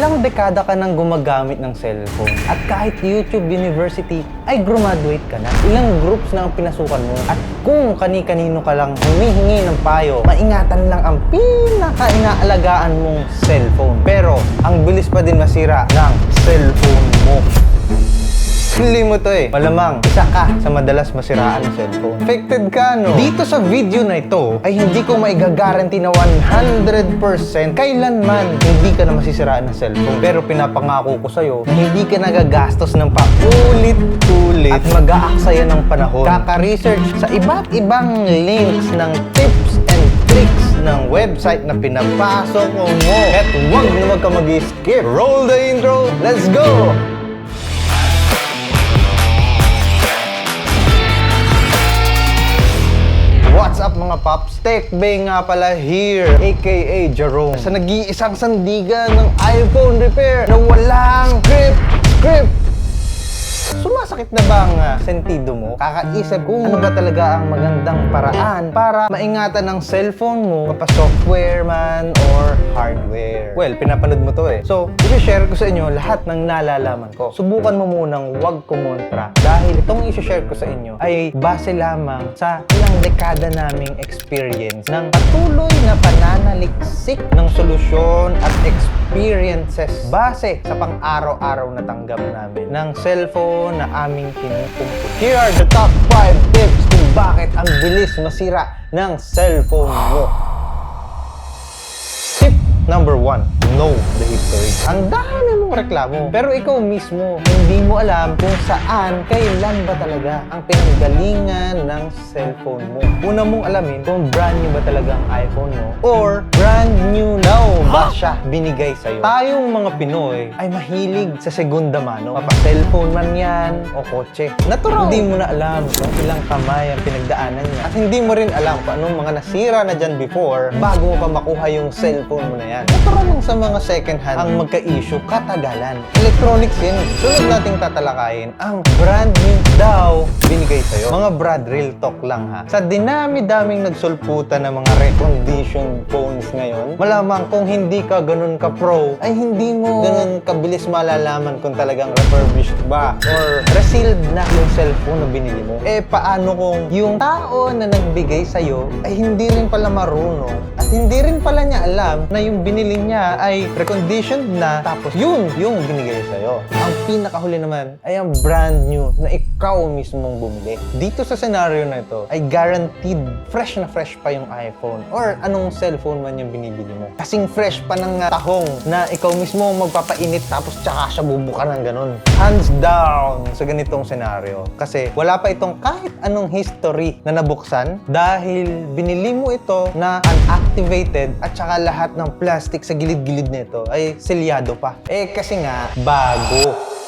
Ilang dekada ka nang gumagamit ng cellphone at kahit YouTube University ay graduate ka na. Ilang groups na ang pinasukan mo at kung kani-kanino ka lang humihingi ng payo, maingatan lang ang pinaka-inaalagaan mong cellphone. Pero ang bilis pa din masira ng cellphone mo. Hindi mo to eh. Malamang, isa ka sa madalas masiraan ng cellphone. Affected ka, no? Dito sa video na ito, ay hindi ko maigagaranti na 100% kailanman hindi ka na masisiraan ng cellphone. Pero pinapangako ko sa'yo na hindi ka nagagastos ng paulit-ulit at mag-aaksaya ng panahon. Kaka-research sa iba't ibang links ng tips and tricks ng website na pinapasok mo. At huwag na wag ka mag-skip. Roll the intro. Let's go! Mga Pops? Tech Bay nga pala here, aka Jerome. Sa nag-iisang sandigan ng iPhone repair na walang script, script. Sumasakit na ba ang ah, sentido mo? Kakaisip kung ano ba talaga ang magandang paraan para maingatan ng cellphone mo, mapa-software man or hardware. Well, pinapanood mo to eh. So, i-share ko sa inyo lahat ng nalalaman ko. Subukan mo munang huwag kumontra dahil itong i-share ko sa inyo ay base lamang sa ilang dekada naming experience ng patuloy na pananaliksik ng solusyon at experiences base sa pang-araw-araw na tanggap namin ng cellphone na aming kinukumpul. Here are the top 5 tips kung bakit ang bilis masira ng cellphone mo. Number 1, know the history. Ang dami mong reklamo, pero ikaw mismo, hindi mo alam kung saan, kailan ba talaga ang pinanggalingan ng cellphone mo. Una mong alamin kung brand new ba talaga ang iPhone mo or brand new now ba siya binigay sa'yo. Tayong mga Pinoy ay mahilig sa segunda mano. Mapa-cellphone man yan o kotse. Natural. Hindi mo na alam kung ilang kamay ang pinagdaanan niya. At hindi mo rin alam kung anong mga nasira na dyan before bago mo pa makuha yung cellphone mo na yan. Natural lang sa mga second hand ang magka-issue katagalan. Electronics yan. Sunod nating tatalakayin ang brand new daw binigay sa'yo. Mga brad, real talk lang ha. Sa dinami-daming nagsulputan ng mga reconditioned phones ngayon, malamang kung hindi ka ganun ka pro, ay hindi mo ganun kabilis malalaman kung talagang refurbished ba or resealed na yung cellphone na binili mo. Eh paano kung yung tao na nagbigay sa'yo ay hindi rin pala marunong hindi rin pala niya alam na yung binili niya ay reconditioned na tapos yun yung binigay sa'yo. Ang pinakahuli naman ay ang brand new na ikaw mismong bumili. Dito sa scenario na ito ay guaranteed fresh na fresh pa yung iPhone or anong cellphone man yung binibili mo. Kasing fresh pa ng uh, tahong na ikaw mismo magpapainit tapos tsaka siya bubuka ng ganun. Hands down sa ganitong scenario. Kasi wala pa itong kahit anong history na nabuksan dahil binili mo ito na unactivated at tsaka lahat ng plastic sa gilid-gilid nito ay selyado pa. Eh kasi nga, bago.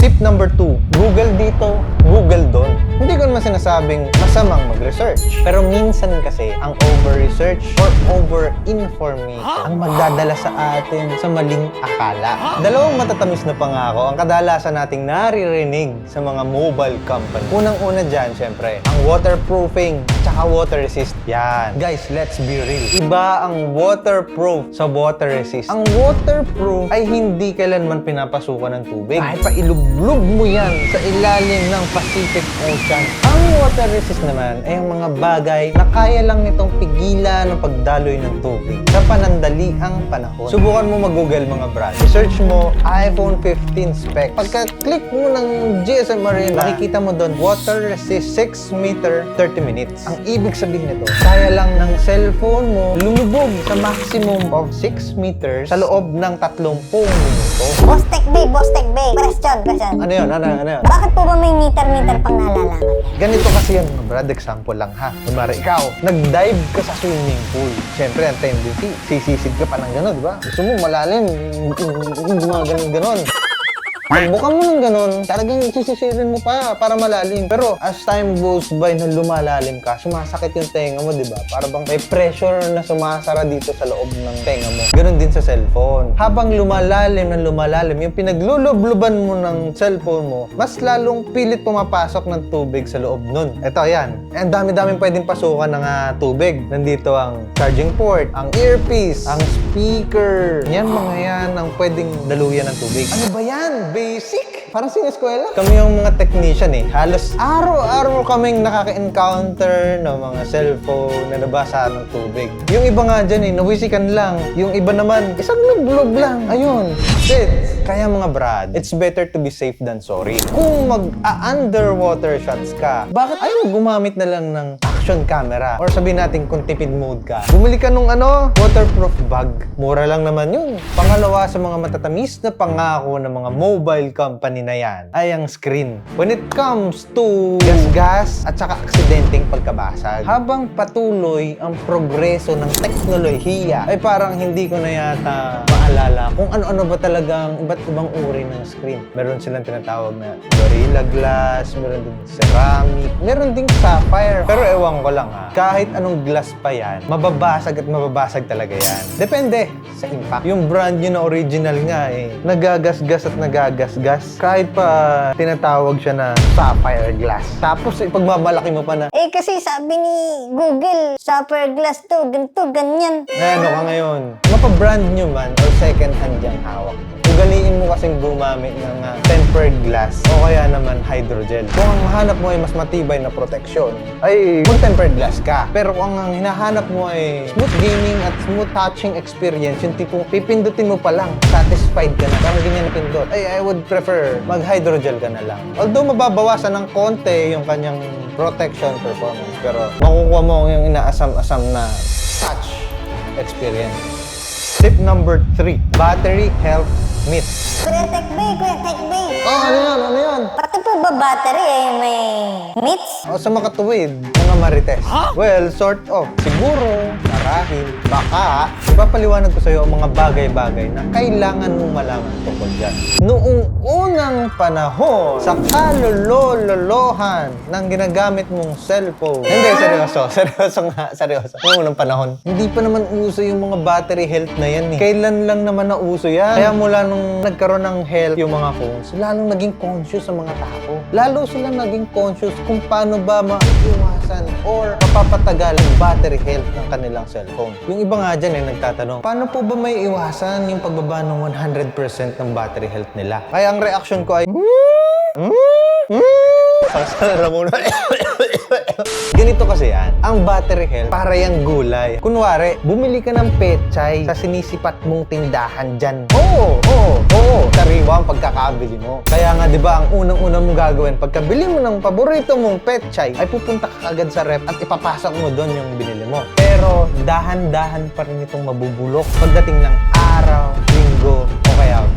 Tip number 2, Google dito, Google doon. Hindi ko naman sinasabing masamang mag-research. Pero minsan kasi, ang over-research or over-information ang magdadala sa atin sa maling akala. Dalawang matatamis na pangako ang kadalasan nating naririnig sa mga mobile company. Unang-una dyan, syempre, ang waterproofing tsaka water resist. Yan. Guys, let's be real. Iba ang waterproof sa water resist. Ang waterproof ay hindi kailanman pinapasukan ng tubig. Kahit pa ilublob mo yan sa ilalim ng Pacific Ocean. Ang water resist naman ay ang mga bagay na kaya lang nitong pigilan ng pagdaloy ng tubig sa panandali ang panahon. Subukan mo mag-google mga brand. Search mo iPhone 15 spec. Pagka-click mo ng GSM Arena, makikita mo doon water resist 6 meter 30 minutes. Ang ibig sabihin nito, kaya lang ng cellphone mo lumubog sa maximum of 6 meters sa loob ng 30 minuto. Boss Tech Bay, Boss Tech Bay. Question, question. Ano yun? Ano, ano yun? Bakit po ba may meter-meter pang nalalaman? Ganito kasi yan, brad, example lang ha. Kumari, ikaw, nag-dive ka sa swimming pool. Siyempre, ang tendency, sisisid ka pa ng gano'n, di ba? Gusto mo malalim, ganun-ganon. Pagbuka mo ng ganun, talagang sisisirin mo pa para malalim. Pero as time goes by na lumalalim ka, sumasakit yung tenga mo, di ba? Para bang may pressure na sumasara dito sa loob ng tenga mo. Ganon din sa cellphone. Habang lumalalim na lumalalim, yung pinaglulubluban mo ng cellphone mo, mas lalong pilit pumapasok ng tubig sa loob nun. Ito, yan. Ang dami-daming pwedeng pasukan ng ah, tubig. Nandito ang charging port, ang earpiece, ang speaker. Yan mga yan ang pwedeng daluyan ng tubig. Ano ba yan? Basic? Parang sineskwela. Kami yung mga technician eh. Halos araw-araw kaming nakaka-encounter ng mga cellphone na nabasa ng tubig. Yung iba nga dyan eh, nawisikan lang. Yung iba naman, isang lublob lang. Ayun. Shit. Kaya mga brad, it's better to be safe than sorry. Kung mag-underwater shots ka, bakit ayaw gumamit na lang ng action camera? Or sabihin natin kung tipid mode ka, bumili ka nung ano, waterproof bag. Mura lang naman yun. Pangalawa sa mga matatamis na pangako ng mga mobile company na yan ay ang screen. When it comes to gas-gas at saka aksidenteng pagkabasag, habang patuloy ang progreso ng teknolohiya, ay parang hindi ko na yata maalala kung ano-ano ba talagang iba't ibang uri ng screen. Meron silang tinatawag na Gorilla Glass, meron din ceramic, meron ding sapphire. Pero ewan ko lang ha, kahit anong glass pa yan, mababasag at mababasag talaga yan. Depende sa impact. Yung brand nyo na original nga eh, nagagasgas at nagagasgas. Kahit pa tinatawag siya na sapphire glass. Tapos ipagmamalaki mo pa na, Eh kasi sabi ni Google, super glass to, ganito, ganyan. na ano ka ngayon, mapa-brand nyo man or second hand yung hawak mo. Ugaliin mo kasing gumamit ng ah, tempered glass o kaya naman hydrogel. Kung ang hanap mo ay mas matibay na proteksyon, ay mag-tempered glass ka. Pero kung ang hinahanap mo ay smooth gaming at smooth touching experience, yung tipong pipindutin mo pa lang, satisfied ka na, parang ganyan na pindot, ay I would prefer mag-hydrogel ka na lang. Although mababawasan ng konti yung kanyang protection performance, pero makukuha mo yung inaasam-asam na touch experience. Tip number 3, battery health myths. Kuya Tech Bay, Kuya Tech Bay. Oh, ano yan? Ano yan? Pati po ba battery eh, may meats? O sa makatuwid, mga marites. Well, sort of. Siguro, marahil, baka, ipapaliwanag ko sa iyo ang mga bagay-bagay na kailangan mong malaman tungkol dyan. Noong unang panahon, sa kalulololohan ng ginagamit mong cellphone. Hindi, seryoso. Seryoso nga, seryoso. Noong unang panahon, hindi pa naman uso yung mga battery health na yan eh. Kailan lang naman na uso yan. Kaya mula nung nagkaroon ng health yung mga phones, lalong naging conscious sa mga tao. Lalo sila naging conscious kung paano ba maiiwasan or mapapatagal ang battery health ng kanilang cellphone. Yung iba nga dyan eh, nagtatanong, paano po ba may iwasan yung pagbaba ng 100% ng battery health nila? Kaya ang reaction ko ay, Hmm? Hmm? Sasara mo na. Ganito kasi yan. Ang battery health, para yung gulay. Kunwari, bumili ka ng pechay sa sinisipat mong tindahan dyan. Oo, oo, oo. Sariwa ang pagkakabili mo. Kaya nga, di ba, ang unang-unang mong gagawin, pagkabili mo ng paborito mong pechay, ay pupunta ka agad sa rep at ipapasok mo doon yung binili mo. Pero, dahan-dahan pa rin itong mabubulok pagdating ng araw, linggo,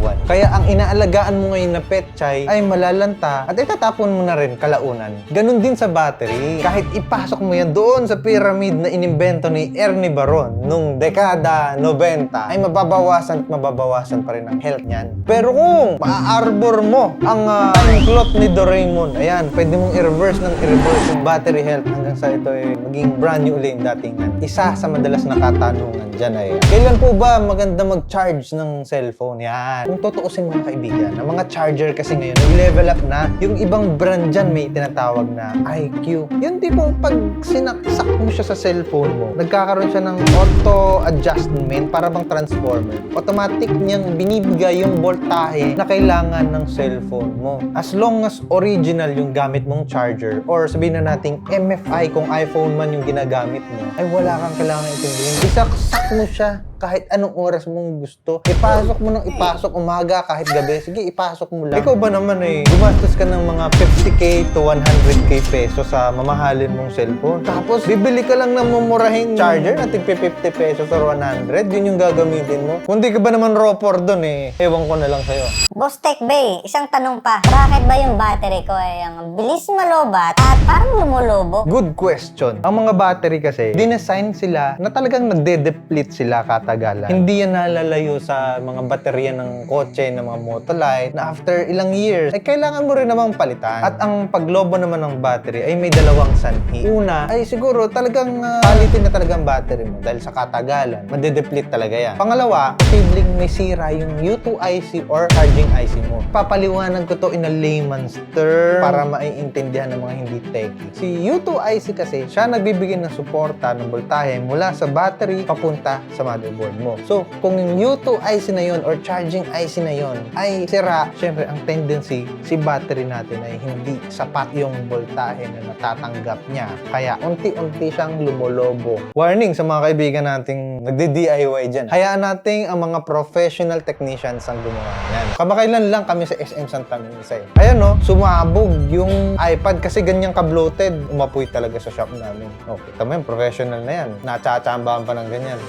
o kaya ang inaalagaan mo ngayon na pechay ay malalanta at itatapon mo na rin kalaunan. Ganon din sa battery. Kahit ipasok mo yan doon sa pyramid na inimbento ni Ernie Baron nung dekada 90, ay mababawasan at mababawasan pa rin ang health niyan. Pero kung maa-arbor mo ang uh, clock ni Doraemon, ayan, pwede mong i-reverse ng i-reverse yung battery health hanggang sa ito ay maging brand new yung datingan. Isa sa madalas na katanungan dyan ay, kailan po ba maganda mag-charge ng cellphone? Yan. Kung tutuusin mga kaibigan, ang mga charger kasi ngayon, nag-level up na. Yung ibang brand dyan may tinatawag na IQ. Yung tipong pag sinaksak mo siya sa cellphone mo, nagkakaroon siya ng auto adjustment para bang transformer. Automatic niyang binibigay yung voltahe na kailangan ng cellphone mo. As long as original yung gamit mong charger or sabihin na nating MFI kung iPhone man yung ginagamit mo, ay wala kang kailangan intindihin. Isaksak mo siya kahit anong oras mong gusto. Ipasok mo nang ipasok umaga kahit gabi. Sige, ipasok mo lang. Ikaw ba naman eh, gumastos ka ng mga 50k to 100k peso sa mamahalin mong cellphone. Tapos, bibili ka lang ng mumurahing charger na tig 50 pesos or 100. Yun yung gagamitin mo. Kung di ka ba naman ropor dun eh, ewan ko na lang sa'yo. Boss Tech Bay, isang tanong pa. Bakit ba yung battery ko ay ang bilis malobat at parang lumulobo? Good question. Ang mga battery kasi, dinesign sila na talagang nagde-deplete sila kada katagalan. Hindi yan nalalayo sa mga baterya ng kotse, ng mga motolite, na after ilang years, ay kailangan mo rin namang palitan. At ang paglobo naman ng battery ay may dalawang sanhi. Una, ay siguro talagang uh, quality na talaga ang battery mo dahil sa katagalan, madedeplete talaga yan. Pangalawa, posibleng may sira yung U2IC or charging IC mo. Papaliwanag ko to in a layman's term para maiintindihan ng mga hindi techie. Si U2IC kasi, siya nagbibigay ng suporta ng voltahe mula sa battery papunta sa motherboard mo. So, kung yung U2IC na yon or charging IC na yon ay sira, syempre ang tendency si battery natin ay hindi sapat yung voltahe na natatanggap niya. Kaya unti-unti siyang lumolobo. Warning sa mga kaibigan nating nagdi-DIY dyan. Hayaan nating ang mga professional technicians ang gumawa yan. Kamakailan lang kami sa SM Santa Misa. eh. Ayan no, sumabog yung iPad kasi ganyang ka-bloated. Umapoy talaga sa shop namin. Okay, tama yun, professional na yan. Natsatsambahan pa ng ganyan.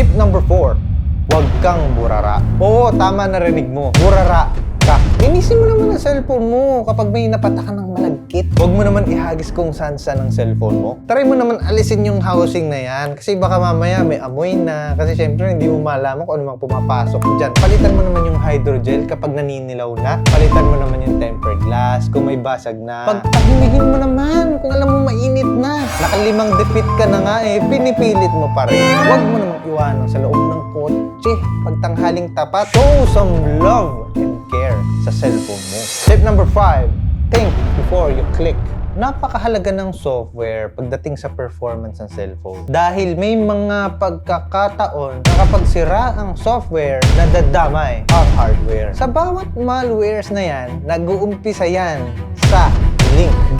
Tip number 4. Huwag kang burara. Oo, tama narinig mo. Burara ka. Inisin mo naman ang cellphone mo kapag may napatakan ng malagkit. Huwag mo naman ihagis kung saan saan ang cellphone mo. Try mo naman alisin yung housing na yan. Kasi baka mamaya may amoy na. Kasi syempre hindi mo malaman kung ano mang pumapasok dyan. Palitan mo naman yung hydrogel kapag naninilaw na. Palitan mo naman yung tempered glass kung may basag na. Pagpahimigin mo naman kung alam mo mainit na. Nakalimang defeat ka na nga eh. Pinipilit mo pa rin. Huwag mo namang iwanan sa loob ng kotse. Pagtanghaling tapat, show some love and care sa cellphone mo. Tip number 5, think before you click. Napakahalaga ng software pagdating sa performance ng cellphone. Dahil may mga pagkakataon na kapag sira ang software, nadadamay ang hardware. Sa bawat malwares na yan, nag-uumpisa yan sa.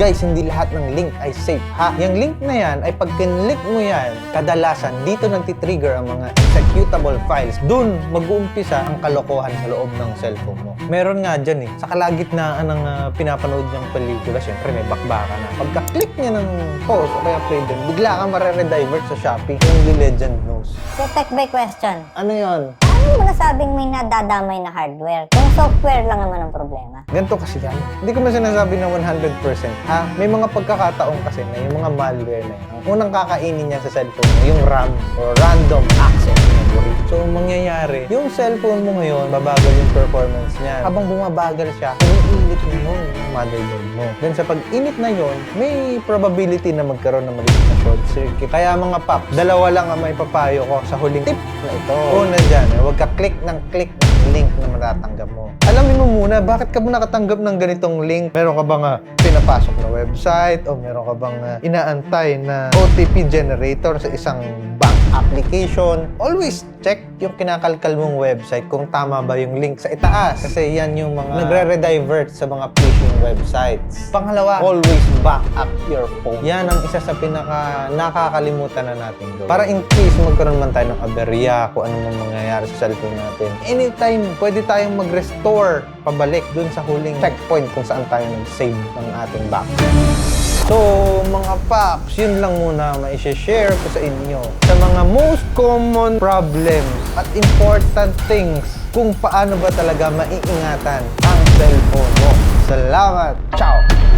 Guys, hindi lahat ng link ay safe ha. Yung link na yan ay pag kinlik mo yan, kadalasan dito nagtitrigger ang mga executable files. Doon mag-uumpisa ang kalokohan sa loob ng cellphone mo. Meron nga dyan eh, sa kalagitnaan ng ah, pinapanood niyang pelikula, syempre may bakbaka na. Pagka-click niya ng pause o kaya play din, bigla kang marire-divert sa Shopee. Yung legend knows. So, tech by question. Ano yon? Paano mo nasabing may nadadamay na hardware? Kung software lang naman ang problema. Ganito kasi yan. Hindi ko man sinasabi na 100%. Ha? May mga pagkakataon kasi na yung mga malware na yan. Ang unang kakainin niya sa cellphone mo, yung RAM or random access memory. So, ang mangyayari, yung cellphone mo ngayon, babagal yung performance niya. Habang bumabagal siya, umiinit na yun yung motherboard mo. Then sa pag-init na yun, may probability na magkaroon ng maliit na short circuit. Kaya mga paps, dalawa lang ang may papayo ko sa huling tip na ito. Una dyan, huwag ka click ng click ng link na matatanggap mo. Alamin mo muna, bakit ka mo nakatanggap ng ganitong link? Meron ka bang pinapasok na website o meron ka bang ah, inaantay na OTP generator sa isang bank application? Always check yung kinakalkal mong website kung tama ba yung link sa itaas. Kasi yan yung mga nagre-redivert sa mga phishing websites. Pangalawa, always back up your phone. Yan ang isa sa pinaka nakakalimutan na natin gawin. Para in case magkaroon man tayo ng aberya, kung ano man mangyayari sa cellphone natin. Anytime, pwede tayong mag-restore pabalik dun sa huling checkpoint kung saan tayo nag-save ng ating backup. So, mga paps, yun lang muna ma-share ko sa inyo sa mga most common problems at important things kung paano ba talaga maiingatan ang cellphone mo. Salamat! Ciao!